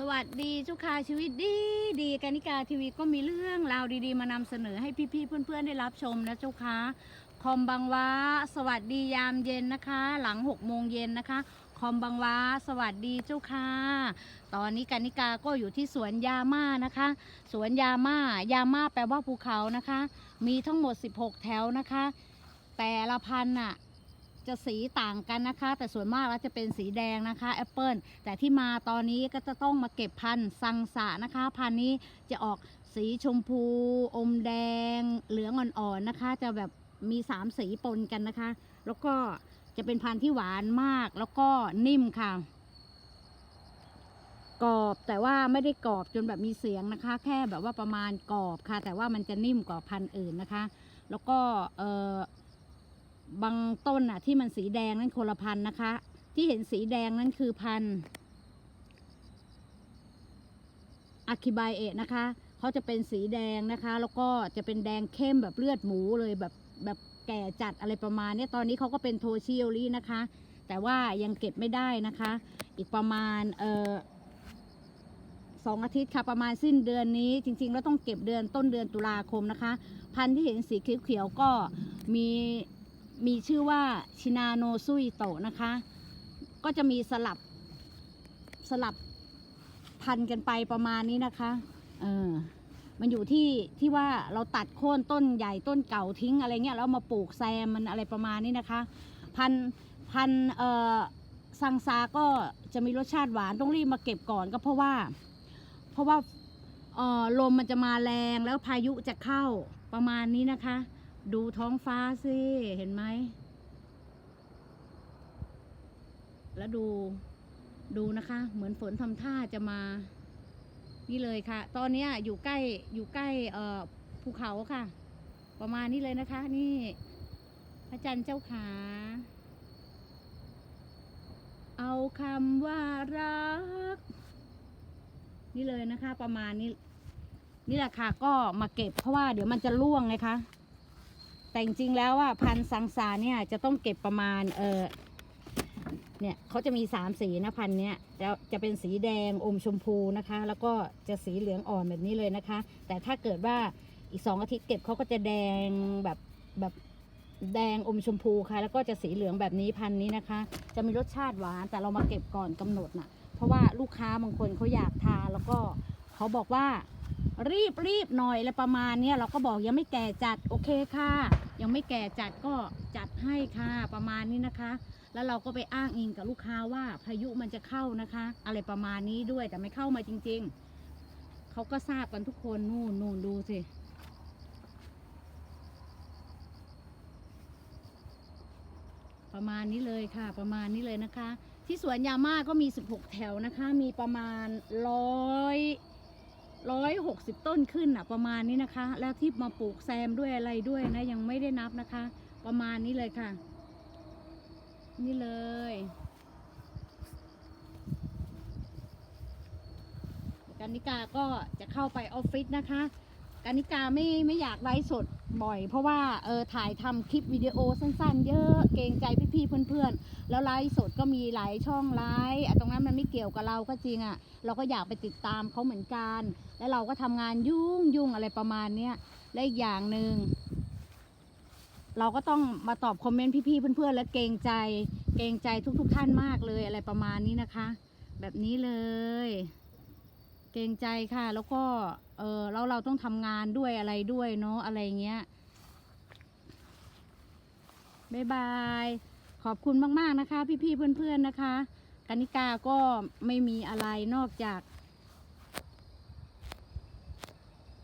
สวัสดีเจ้าค่ะชีวิตดีดีกานิกาทีวีก็มีเรื่องราวดีๆ มานำเสนอให้พี่ๆเพื่อนๆได้รับชมนะเจ้าค่ะคอมบางว้า สวัสดียามเย็นนะคะ หลัง6โมงเย็นนะคะคอมบางว้า สวัสดีเจ้าค่ะ ตอนนี้กานิกาก็อยู่ที่สวนยาม่านะคะ สวนยาม่ายาม่าแปลว่าภูเขานะคะ มีทั้งหมด 16 แถวนะคะ แต่ละพันธุ์น่ะ จะสีต่างกันนะคะ แต่ส่วนมากแล้วจะเป็นสีแดงนะคะแอปเปิลแต่ที่มาตอนนี้ก็จะต้องมาเก็บพันธุ์ซังสะนะคะ พันธุ์นี้จะออกสีชมพู อมแดง เหลืองอ่อนๆนะคะ จะแบบมีสามสีปนกันนะคะ แล้วก็จะเป็นพันธุ์ที่หวานมากแล้วก็นิ่มค่ะกรอบแต่ว่าไม่ได้กรอบจนแบบมีเสียงนะคะ แค่แบบว่าประมาณกรอบค่ะ แต่ว่ามันจะนิ่มกว่าพันธุ์อื่นนะคะ แล้วก็เออ บางต้นอะ ที่มันสีแดงนั่นคนละพันนะคะ ที่เห็นสีแดงนั่นคือพันอะคิบายเอะนะคะเขาจะเป็นสีแดงนะคะ แล้วก็จะเป็นแดงเข้มแบบเลือดหมูเลยแบบแบบแก่จัดอะไรประมาณนี้ตอนนี้เขาก็เป็นโทชิโอรินะคะ แต่ว่ายังเก็บไม่ได้นะคะ อีกประมาณเออสองอาทิตย์ค่ะประมาณสิ้นเดือนนี้ จริงๆ แล้วต้องเก็บเดือนต้นเดือนตุลาคมนะคะ พันธุ์ที่เห็นสีเขียวๆก็มี มีชื่อว่าชินาโนซุยโตะนะคะ ก็จะมีสลับสลับพันกันไปประมาณนี้นะคะเออมันอยู่ที่ที่ว่าเราตัดโค่นต้นใหญ่ต้นเก่าทิ้งอะไรเงี้ยแล้วมาปลูกแซมมันอะไรประมาณนี้นะคะ พันพันเอ่อซังซาก็จะมีรสชาติหวานต้องรีบมาเก็บก่อนก็เพราะว่า เพราะว่าเออลมมันจะมาแรงแล้วพายุจะเข้าประมาณนี้นะคะ ดูท้องฟ้าสิ เห็นไหม แล้วดู ดูนะคะ เหมือนฝนทำท่าจะมา นี่เลยค่ะ ตอนนี้อยู่ใกล้ อยู่ใกล้เอ่อภูเขาค่ะ ประมาณนี้เลยนะคะ นี่ พระจันทร์เจ้าขา เอาคำว่ารัก นี่เลยนะคะ ประมาณนี้ นี่แหละค่ะ ก็มาเก็บเพราะว่าเดี๋ยวมันจะร่วงไงคะ แต่จริงๆแล้วอะพันธุ์สังสาเนี่ยจะต้องเก็บประมาณเออเนี่ยเขาจะมีสามสีนะพันธุ์เนี้ยจะจะเป็นสีแดงอมชมพูนะคะ แล้วก็จะสีเหลืองอ่อนแบบนี้เลยนะคะ แต่ถ้าเกิดว่าอีกสองอาทิตย์เก็บเขาก็จะแดงแบบแบบแดงอมชมพูค่ะ แล้วก็จะสีเหลืองแบบนี้พันธุ์นี้นะคะ จะมีรสชาติหวานแต่เรามาเก็บก่อนกำหนดน่ะ เพราะว่าลูกค้าบางคนเขาอยากทานแล้วก็เขาบอกว่า รีบรีบหน่อยอะไรประมาณเนี้ยเราก็บอกยังไม่แก่จัดโอเคค่ะ ยังไม่แก่จัดก็จัดให้ค่ะประมาณนี้นะคะ แล้วเราก็ไปอ้างอิงกับลูกค้าว่าพายุมันจะเข้านะคะ อะไรประมาณนี้ด้วยแต่ไม่เข้ามาจริง ๆเขาก็ทราบกันทุกคนนู่นนู่นดูสิประมาณนี้เลยค่ะ ประมาณนี้เลยนะคะ ที่สวนยาม่าก็มี 16 แถวนะคะ มีประมาณร้อย ร้อยหกสิบต้นขึ้นอะประมาณนี้นะคะ แล้วที่มาปลูกแซมด้วยอะไรด้วยนะ ยังไม่ได้นับนะคะ ประมาณนี้เลยค่ะ นี่เลยกานิกาก็จะเข้าไปออฟฟิศนะคะกานิกาไม่ไม่อยากไลฟ์สด บ่อย เพราะว่าเออถ่ายทำคลิปวิดีโอสั้นๆ เยอะเกรงใจพี่ๆเพื่อนๆ แล้วไลฟ์สดก็มีหลายช่องไลฟ์ตรงนั้นมันไม่เกี่ยวกับเราก็จริงอะ เราก็อยากไปติดตามเขาเหมือนกัน แล้วเราก็ทำงานยุ่งยุ่งอะไรประมาณเนี้ยและอีกอย่างหนึ่งเราก็ต้องมาตอบคอมเมนต์พี่ๆเพื่อนๆ และเกรงใจ เกรงใจทุกๆท่านมากเลยอะไรประมาณนี้นะคะ แบบนี้เลย เกรงใจค่ะ แล้วก็เออแล้วเราต้องทำงานด้วยอะไรด้วยเนาะอะไรเงี้ยบายบาย ขอบคุณมาก ๆ นะคะ พี่ ๆ เพื่อน ๆ นะคะกนิกาก็ไม่มีอะไรนอกจาก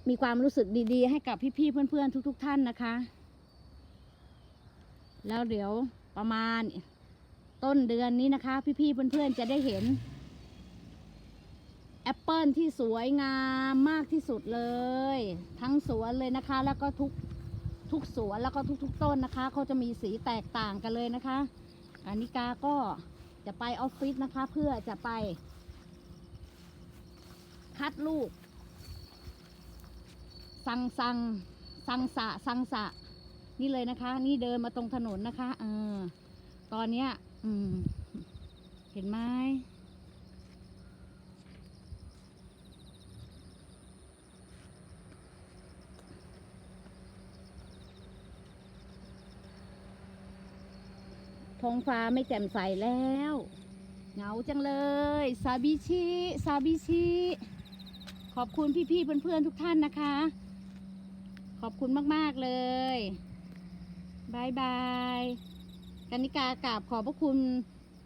มีความรู้สึกดี ๆ ให้กับพี่ ๆ เพื่อน ๆ ทุก ๆ ท่านนะคะ แล้วเดี๋ยวประมาณต้นเดือนนี้นะคะ พี่ ๆ เพื่อน ๆ จะได้เห็น แอปเปิลที่สวยงามมากที่สุดเลย ทั้งสวนเลยนะคะ แล้วก็ทุกทุกสวนแล้วก็ทุกๆ ต้นนะคะเขาจะมีสีแตกต่างกันเลยนะคะอานิกาก็จะไปออฟฟิศนะคะ เพื่อจะไป คัดลูก สังสังสังสะสังสะ นี่เลยนะคะ นี่เดินมาตรงถนนนะคะเออตอนเนี้ย อืม เห็นไหม ท้องฟ้าไม่แจ่มใสแล้ว เหงาจังเลย ซาบิชิซาบิชิขอบคุณพี่ๆเพื่อนๆทุกท่านนะคะ ขอบคุณมากๆเลยบายบายกานิกากราบขอบพระคุณ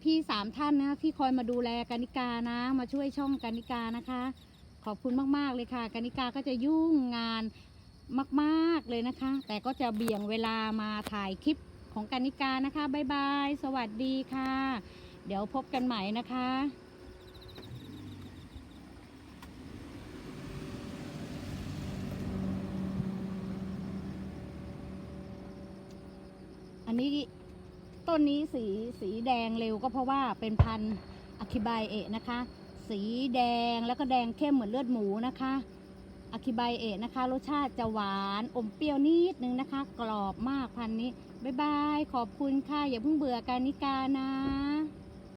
พี่สามท่านนะที่คอยมาดูแลกานิกานะ มาช่วยช่องกานิกานะคะ ขอบคุณมากๆเลยค่ะกานิกาก็จะยุ่งงานมาก ๆเลยนะคะ แต่ก็จะเบี่ยงเวลามาถ่ายคลิป ของกานิกานะคะบายบาย สวัสดีค่ะ เดี๋ยวพบกันใหม่นะคะอันนี้ต้นนี้สีสีแดงเร็วก็เพราะว่าเป็นพันธุ์อคิบายเอะนะคะ สีแดงแล้วก็แดงเข้มเหมือนเลือดหมูนะคะ อคิบายเอะนะคะ รสชาติจะหวานอมเปรี้ยวนิดนึงนะคะ กรอบมากพันนี้ บ๊ายบาย ขอบคุณค่ะ อย่าเพิ่งเบื่อการนิกานะ